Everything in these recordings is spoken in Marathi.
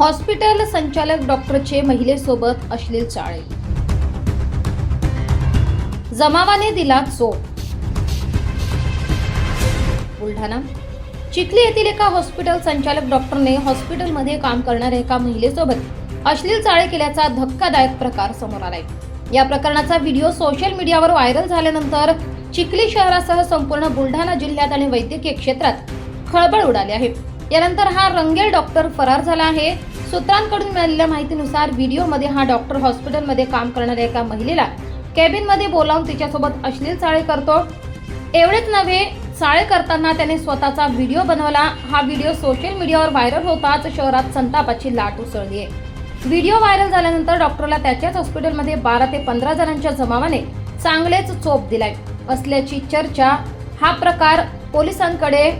हॉस्पिटल संचालक डॉक्टरचे महिलेसोबत अश्लील चाळे. जमावाने दिला चोप. बुलढाणा. चिखली येथील एका हॉस्पिटल संचालक डॉक्टरने हॉस्पिटलमध्ये काम करणाऱ्या एका महिलेसोबत अश्लील चाळे केल्याचा धक्कादायक प्रकार समोर आलाय. या प्रकरणाचा व्हिडिओ सोशल मीडियावर व्हायरल झाल्यानंतर चिखली शहरासह संपूर्ण बुलढाणा जिल्ह्यात आणि वैद्यकीय क्षेत्रात खळबळ उडाली आहे. यानंतर हा रंगेल डॉक्टर फरार झाला आहे. सूत्रांकडून मिळालेल्या माहितीनुसार व्हिडिओमध्ये हा डॉक्टर हॉस्पिटलमध्ये काम करणाऱ्या एका महिलेला कॅबिनमध्ये बोलावून तिच्यासोबत अश्लील चाळे करतो. एवढेच नव्हे चाळे करताना त्याने स्वतःचा व्हिडिओ बनवला. हा व्हिडिओ सोशल मीडियावर व्हायरल होताच शहरात संतापाची लाट उसळली आहे व्हिडिओ व्हायरल झाल्यानंतर डॉक्टरला त्याच्याच हॉस्पिटलमध्ये बारा ते पंधरा जणांच्या जमावाने चांगलेच चोप दिलाय. असल्याची चर्चा हा प्रकार पोलिसांकडे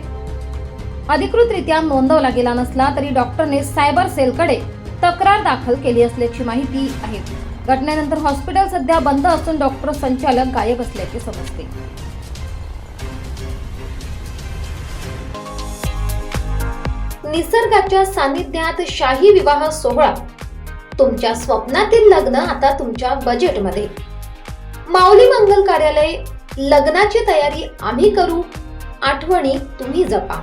अधिकृतरित्या नोंदवला गेला नसला तरी डॉक्टरने सायबर सेलकडे तक्रार दाखल केली असल्याची माहिती आहे. घटनेनंतर हॉस्पिटल सध्या बंद असून डॉक्टर संचालक गायब असल्याचे समजते. निसर्गाच्या सानिध्यात शाही विवाह सोहळा. तुमच्या स्वप्नातील लग्न आता तुमच्या बजेटमध्ये माऊली मंगल कार्यालय लग्नाची तयारी आम्ही करू. आठवणी तुम्ही जपा.